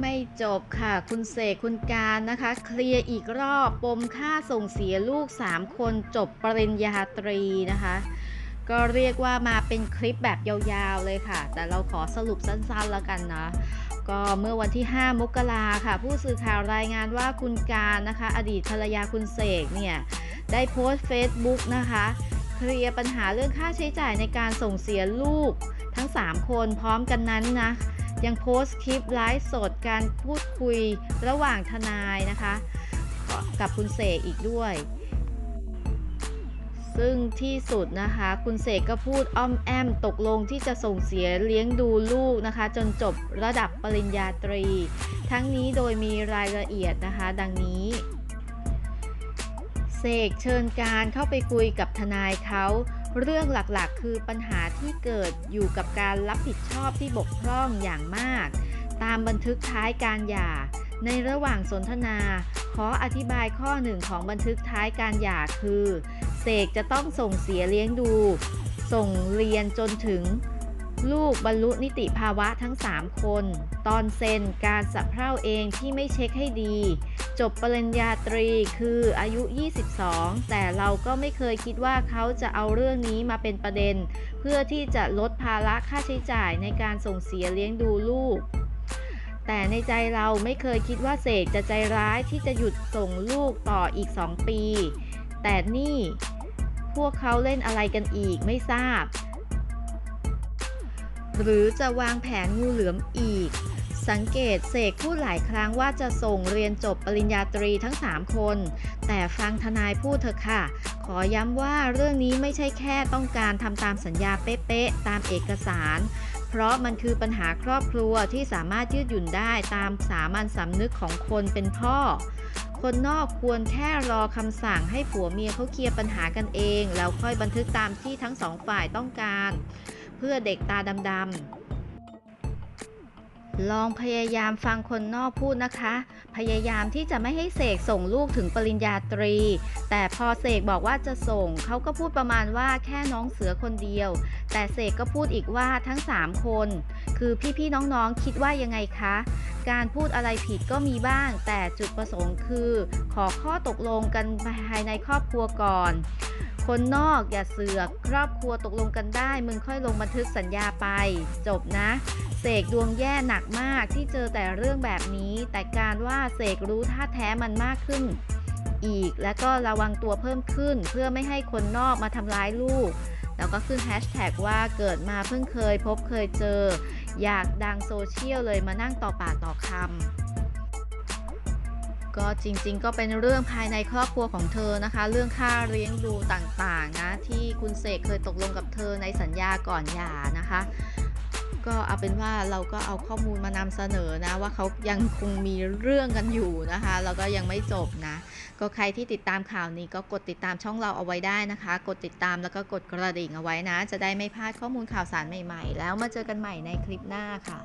ไม่จบค่ะ คุณเสกคุณการนะคะ เคลียร์อีกรอบปมค่าส่งเสียลูก 3 คนจบปริญญาตรีนะคะ ก็เรียกว่ามาเป็นคลิปแบบยาวๆเลยค่ะ แต่เราขอสรุปสั้นๆแล้วกันนะก็เมื่อวันที่ 5 มกราค่ะ ผู้สื่อข่าวรายงานว่าคุณการนะคะ อดีตภรรยาคุณเสกเนี่ย ได้โพสต์ Facebook นะคะ เคลียร์ปัญหาเรื่องค่าใช้จ่ายในการส่งเสียลูกทั้ง 3 คนพร้อมกันนั้นนะ ยังโพสต์คลิปไลฟ์สดการพูดคุยระหว่างทนายนะคะ กับคุณเสกอีกด้วย ซึ่งที่สุดนะคะ คุณเสกก็พูดอ้อมแอมตกลงที่จะส่งเสียเลี้ยงดูลูกนะคะ จนจบระดับปริญญาตรี ทั้งนี้โดยมีรายละเอียดนะคะ ดังนี้เสกเชิญการเข้าไปคุยกับทนายเขา เรื่องหลักๆ คือปัญหาที่เกิดอยู่กับการรับผิดชอบที่บกพร่องอย่างมาก ตามบันทึกท้ายการหย่า ในระหว่างสนทนา ขออธิบายข้อหนึ่งของบันทึกท้ายการหย่าคือ เสกจะต้องส่งเสียเลี้ยงดู ส่งเรียนจนถึง ลูกบรรลุนิติภาวะทั้ง 3 คน ตอนเซ็นการสะเพร่าเองที่ไม่เช็คให้ดี จบปริญญาตรีคืออายุ 22 แต่เราก็ไม่เคยคิดว่าเขาจะเอาเรื่องนี้มาเป็นประเด็น เพื่อที่จะลดภาระค่าใช้จ่ายในการส่งเสียเลี้ยงดูลูก แต่ในใจเราไม่เคยคิดว่าเสกจะใจร้ายที่จะหยุดส่งลูกต่ออีก 2 ปี แต่นี่พวกเขาเล่นอะไรกันอีกไม่ทราบ หรือจะวางแผนงูเหลือมอีก สังเกตเสกพูดหลายครั้งว่าจะส่งเรียนจบปริญญาตรีทั้ง 3 คน แต่ฟังทนายพูดเถอะค่ะ ขอย้ำว่าเรื่องนี้ไม่ใช่แค่ต้องการทำตามสัญญาเป๊ะๆ ตามเอกสาร เพราะมันคือปัญหาครอบครัวที่สามารถยืดหยุ่นได้ตามสามัญสำนึกของคนเป็นพ่อ คนนอกควรแค่รอคำสั่งให้ผัวเมียเขาเคลียร์ปัญหากันเอง แล้วค่อยบันทึกตามที่ทั้งสองฝ่ายต้องการ เพื่อเด็กตาดำๆ ลองพยายามฟังคนนอกพูดนะคะ พยายามที่จะไม่ให้เสกส่งลูกถึงปริญญาตรี แต่พอเสกบอกว่าจะส่ง เขาก็พูดประมาณว่าแค่น้องเสือคนเดียว แต่เสกก็พูดอีกว่าทั้ง 3 คน คือพี่ๆน้องๆคิดว่ายังไงคะ การพูดอะไรผิดก็มีบ้าง แต่จุดประสงค์คือ ขอข้อตกลงกันภายในครอบครัวก่อนคนนอกอย่าเสือก ครอบครัวตกลงกันได้ มึงค่อยลงบันทึกสัญญาไป จบนะ เสกดวงแย่หนักมากที่เจอแต่เรื่องแบบนี้ แต่การว่าเสกรู้ท่าแท้มันมากขึ้น อีกและก็ระวังตัวเพิ่มขึ้น เพื่อไม่ให้คนนอกมาทำร้ายลูก แล้วก็ขึ้นแฮชแท็กว่าเกิดมาเพิ่งเคยพบเคยเจอ อยากดังโซเชียลเลยมานั่งต่อปากต่อคำก็จริงๆ ก็เป็นเรื่องภายในครอบครัวของเธอนะคะ เรื่องค่าเลี้ยงดูต่างๆนะที่คุณเสกเคยตกลงกับเธอในสัญญาก่อนหย่านะคะ ก็เอาเป็นว่าเราก็เอาข้อมูลมานำเสนอนะว่าเขายังคงมีเรื่องกันอยู่นะคะ แล้วก็ยังไม่จบนะ ก็ใครที่ติดตามข่าวนี้ก็กดติดตามช่องเราเอาไว้ได้นะคะ กดติดตามแล้วก็กดกระดิ่งเอาไว้นะ จะได้ไม่พลาดข้อมูลข่าวสารใหม่ ๆ แล้วมาเจอกันใหม่ในคลิปหน้าค่ะ